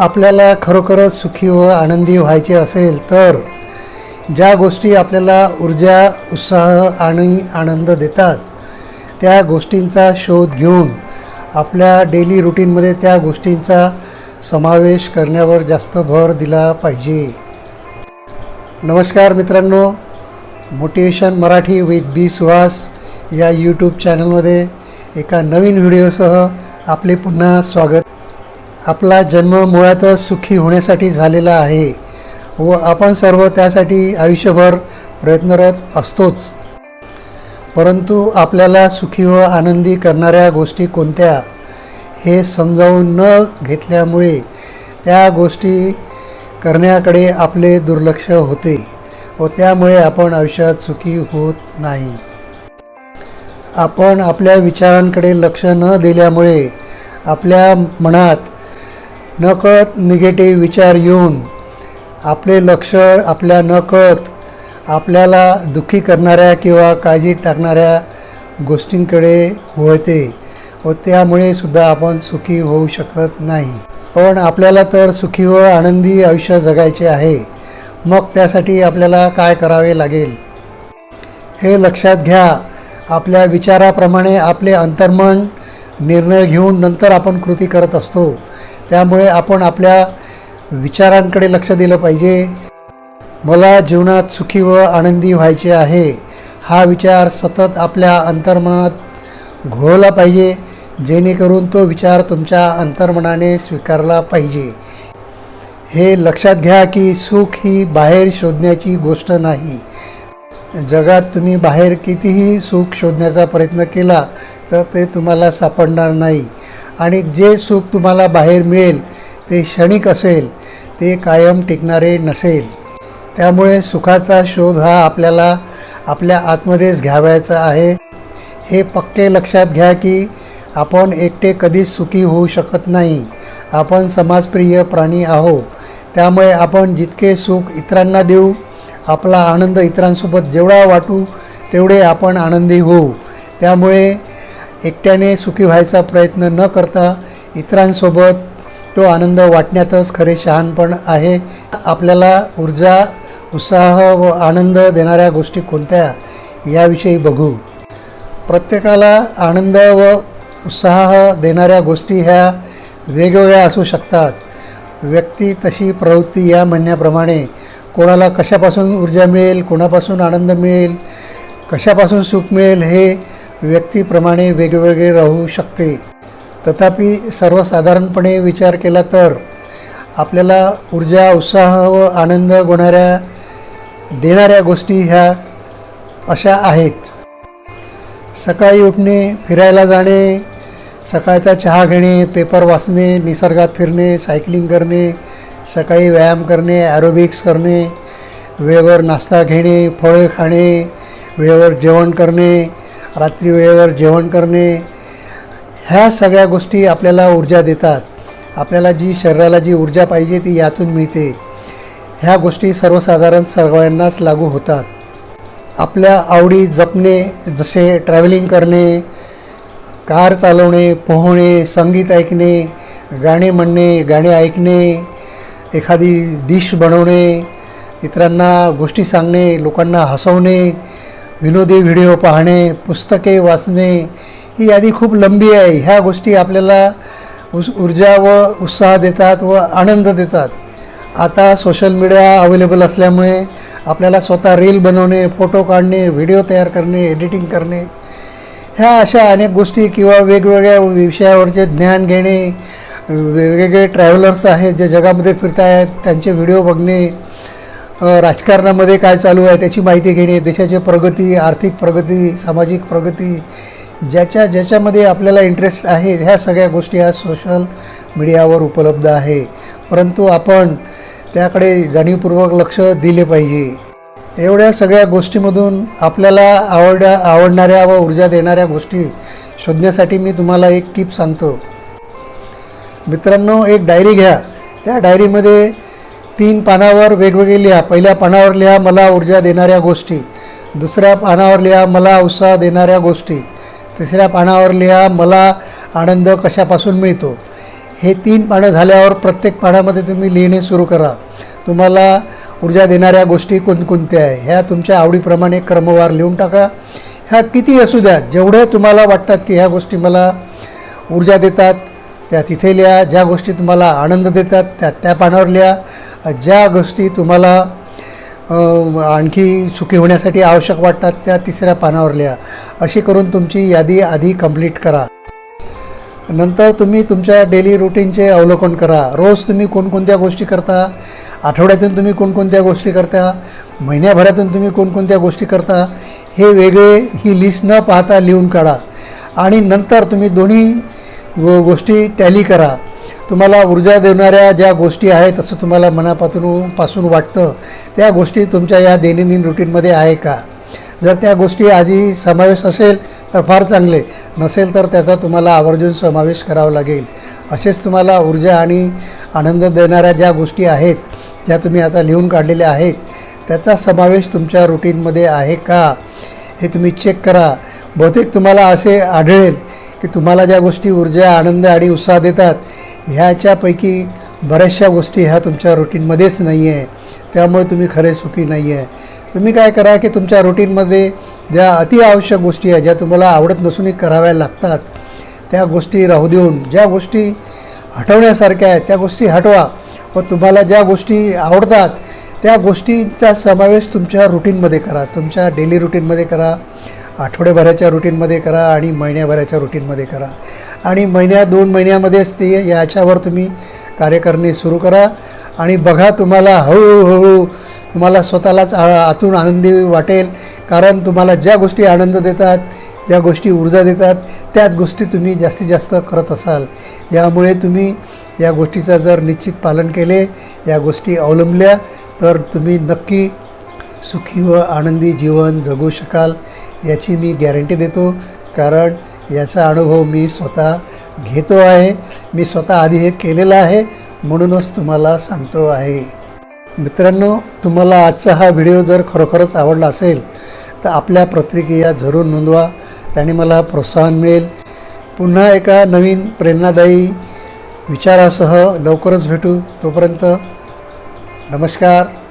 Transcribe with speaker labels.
Speaker 1: आपल्याला खरोखरच सुखी व आनंदी व्हायचे असेल तर ज्या गोष्टी आपल्याला ऊर्जा उत्साह आणि आनंद देतात त्या गोष्टींचा शोध घेऊन आपल्या डेली रुटीनमध्ये त्या गोष्टींचा समावेश करण्यावर जास्त भर दिला पाहिजे. नमस्कार मित्रांनो. Motivation Marathi with B Suhas या यूट्यूब चॅनलमध्ये एका नवीन व्हिडिओसह आपले पुन्हा स्वागत. आपला जन्म मुळातच सुखी होण्यासाठी झालेला आहे व आपण सर्व त्यासाठी आयुष्यभर प्रयत्नरत असतोच. परंतु आपल्याला सुखी व आनंदी करणाऱ्या गोष्टी कोणत्या हे समजावून न घेतल्यामुळे त्या गोष्टी करण्याकडे आपले दुर्लक्ष होते व त्यामुळे आपण आयुष्यात सुखी होत नाही. आपण आपल्या विचारांकडे लक्ष न दिल्यामुळे आपल्या मनात नकळत निगेटिव्ह विचार येऊन आपले लक्ष आपल्या नकळत आपल्याला दुःखी करणाऱ्या किंवा काळजी टाकणाऱ्या गोष्टींकडे वळते व त्यामुळे सुद्धा आपण सुखी होऊ शकत नाही. पण आपल्याला तर सुखी व आनंदी आयुष्य जगायचे आहे. मग त्यासाठी आपल्याला काय करावे लागेल? हे लक्षात घ्या. आपल्या विचाराप्रमाणे आपले अंतर्मन निर्णय घेऊन नंतर आपण कृती करत असतो. त्यामुळे आपण आपल्या विचारांकडे लक्ष दिलं पाहिजे. मला जीवनात सुखी व आनंदी व्हायचे आहे. हा विचार सतत आपल्या अंतर्मनात घोळला पाहिजे. जेणेकरून तो विचार तुमच्या अंतर्मनाने स्वीकारला पाहिजे. हे लक्षात घ्या की सुख ही बाहेर शोधण्याची गोष्ट नाही. जगात तुम्ही बाहेर कितीही सुख शोधण्याचा प्रयत्न केला तर ते तुम्हाला सापडणार नाही. आणि जे सुख तुम्हाला बाहेर मिळेल ते क्षणिक असेल ते कायम टिकणारे नसेल. त्यामुळे सुखाचा शोध हा आपल्याला आपल्या आतमध्येच घ्यावायचा आहे. हे पक्के लक्षात घ्या की आपण एकटे कधीच सुखी होऊ शकत नाही. आपण समाजप्रिय प्राणी आहो त्यामुळे आपण जितके सुख इतरांना देऊ आपला आनंद इतरांसोबत जेवढा वाटू तेवढे आपण आनंदी होऊ. त्यामुळे एकट्याने सुखी व्हायचा प्रयत्न न करता इतरांसोबत तो आनंद वाटण्यातच खरे शहाणपण आहे. आपल्याला ऊर्जा उत्साह व आनंद देणाऱ्या गोष्टी कोणत्या याविषयी बघू. प्रत्येकाला आनंद व उत्साह देणाऱ्या गोष्टी ह्या वेगवेगळ्या असू शकतात. व्यक्ती तशी प्रवृत्ती या म्हणण्याप्रमाणे कोणाला कशापासून ऊर्जा मिळेल कोणापासून आनंद मिळेल कशापासून सुख मिळेल हे व्यक्तीप्रमाणे वेगवेगळे राहू शकते. तथापि सर्वसाधारणपणे विचार केला तर आपल्याला ऊर्जा उत्साह व आनंद गोणाऱ्या देणाऱ्या गोष्टी ह्या अशा आहेत. सकाळी उठणे फिरायला जाणे सकाळचा चहा घेणे पेपर वाचणे निसर्गात फिरणे सायकलिंग करणे सकाळी व्यायाम करणे ॲरोबिक्स करणे वेळेवर नाश्ता घेणे फळे खाणे वेळेवर जेवण करणे रात्री वेळेवर जेवण करणे ह्या सगळ्या गोष्टी आपल्याला ऊर्जा देतात. आपल्याला जी शरीराला जी ऊर्जा पाहिजे ती यातून मिळते. ह्या गोष्टी सर्वसाधारण सर्वांनाच लागू होतात. आपल्या आवडी जपणे जसे ट्रॅव्हलिंग करणे कार चालवणे पोहणे संगीत ऐकणे गाणे म्हणणे गाणे ऐकणे एखादी डिश बनवणे इतरांना गोष्टी सांगणे लोकांना हसवणे विनोदी व्हिडिओ पाहणे पुस्तके वाचणे ही यादी खूप लंबी आहे. ह्या गोष्टी आपल्याला उस ऊर्जा व उत्साह देतात व आनंद देतात. आता सोशल मीडिया अवेलेबल असल्यामुळे आपल्याला स्वतः रील बनवणे फोटो काढणे व्हिडिओ तयार करणे एडिटिंग करणे ह्या अशा अनेक गोष्टी किंवा वेगवेगळ्या विषयावरचे ज्ञान घेणे वेगवेगळे ट्रॅव्हलर्स आहेत जे जगामध्ये फिरत आहेत त्यांचे व्हिडिओ बघणे राजकारणामध्ये काय चालू आहे त्याची माहिती घेणे देशाची प्रगती आर्थिक प्रगती सामाजिक प्रगती ज्याच्या ज्याच्यामध्ये आपल्याला इंटरेस्ट आहे ह्या सगळ्या गोष्टी आज सोशल मीडियावर उपलब्ध आहे. परंतु आपण त्याकडे जाणीवपूर्वक लक्ष दिले पाहिजे. एवढ्या सगळ्या गोष्टीमधून आपल्याला आवडल्या आवडणाऱ्या व ऊर्जा देणाऱ्या गोष्टी शोधण्यासाठी मी तुम्हाला एक टिप सांगतो. मित्रांनो एक डायरी घ्या. त्या डायरीमध्ये तीन पानावर वेगवेगळे लिहा. पहिल्या पानावर लिहा मला ऊर्जा देणाऱ्या गोष्टी. दुसऱ्या पानावर लिहा मला उत्साह देणाऱ्या गोष्टी. तिसऱ्या पानावर लिहा मला आनंद कशापासून मिळतो. हे तीन पानं झाल्यावर प्रत्येक पानामध्ये तुम्ही लिहिणे सुरू करा. तुम्हाला ऊर्जा देणाऱ्या गोष्टी कोणकोणत्या आहे? ह्या तुमच्या आवडीप्रमाणे क्रमवार लिहून टाका. ह्या किती असू द्या. जेवढ्या तुम्हाला वाटतात की ह्या गोष्टी मला ऊर्जा देतात त्या तिथे लिहा ज्या गोष्टी तुम्हाला आनंद देतात त्या त्या पानावर लिहा. ज्या गोष्टी तुम्हाला आणखी सुखी होण्यासाठी आवश्यक वाटतात त्या तिसऱ्या पानावर लिहा. अशी करून तुमची यादी आधी कंप्लीट करा. नंतर तुम्ही तुमच्या डेली रुटीनचे अवलोकन करा. रोज तुम्ही कोणकोणत्या गोष्टी करता? आठवड्यातून तुम्ही कोणकोणत्या गोष्टी करता? महिन्याभरातून तुम्ही कोणकोणत्या गोष्टी करता? हे वेगळे ही लिस्ट न पाहता लिहून काढा. आणि नंतर तुम्ही दोन्ही गो गोष्टी टॅली करा. तुम्हाला ऊर्जा देणाऱ्या ज्या गोष्टी आहेत असं तुम्हाला मनापासून पासून वाटतं त्या गोष्टी तुमच्या या दैनंदिन रुटीनमध्ये आहे का? जर त्या गोष्टी आधी समावेश असेल तर फार चांगले. नसेल तर त्याचा तुम्हाला आवर्जून समावेश करावा लागेल. असेच तुम्हाला ऊर्जा आणि आनंद देणाऱ्या ज्या गोष्टी आहेत ज्या तुम्ही आता लिहून काढलेल्या आहेत त्याचा समावेश तुमच्या रुटीनमध्ये आहे का? हे तुम्ही चेक करा. बहुतेक तुम्हाला असे आढळेल की तुम्हाला ज्या गोष्टी ऊर्जा आनंद आणि उत्साह देतात ह्याच्यापैकी बऱ्याचशा गोष्टी ह्या तुमच्या रुटीनमध्येच नाही आहे त्यामुळे तुम्ही खरे सुखी नाही आहे तुम्ही काय करा की तुमच्या रुटीनमध्ये ज्या अतिआवश्यक गोष्टी आहेत ज्या तुम्हाला आवडत नसूनही कराव्या लागतात त्या गोष्टी राहू देऊन ज्या गोष्टी हटवण्यासारख्या आहेत त्या गोष्टी हटवा. व तुम्हाला ज्या गोष्टी आवडतात त्या गोष्टींचा समावेश तुमच्या रुटीनमध्ये करा. तुमच्या डेली रुटीनमध्ये करा. आठवड्याभराच्या रुटीनमध्ये करा आणि महिन्याभराच्या रुटीनमध्ये करा. आणि महिन्या दोन महिन्यामध्येच ते याच्यावर तुम्ही कार्य करणे सुरू करा. आणि बघा तुम्हाला हळूहळू तुम्हाला स्वतःलाच आ- आतून आनंदी वाटेल. कारण तुम्हाला ज्या गोष्टी आनंद देतात ज्या गोष्टी ऊर्जा देतात त्याच गोष्टी तुम्ही जास्तीत जास्त करत असाल. यामुळे तुम्ही या गोष्टीचं जर निश्चित पालन केले या गोष्टी अवलंबल्या तर तुम्ही नक्की सुखी व आनंदी जीवन जगू शकाल याची मी गॅरंटी देतो. कारण याचा अनुभव मी स्वतः घेतो आहे. मी स्वतः आधी हे केलेलं आहे. म्हणूनच तुम्हाला सांगतो आहे. मित्रांनो तुम्हाला आजचा हा व्हिडिओ जर खरोखरच आवडला असेल तर आपल्या प्रतिक्रिया जरूर नोंदवा. त्याने मला प्रोत्साहन मिळेल. पुन्हा एका नवीन प्रेरणादायी विचारासह लवकरच भेटू. तोपर्यंत नमस्कार.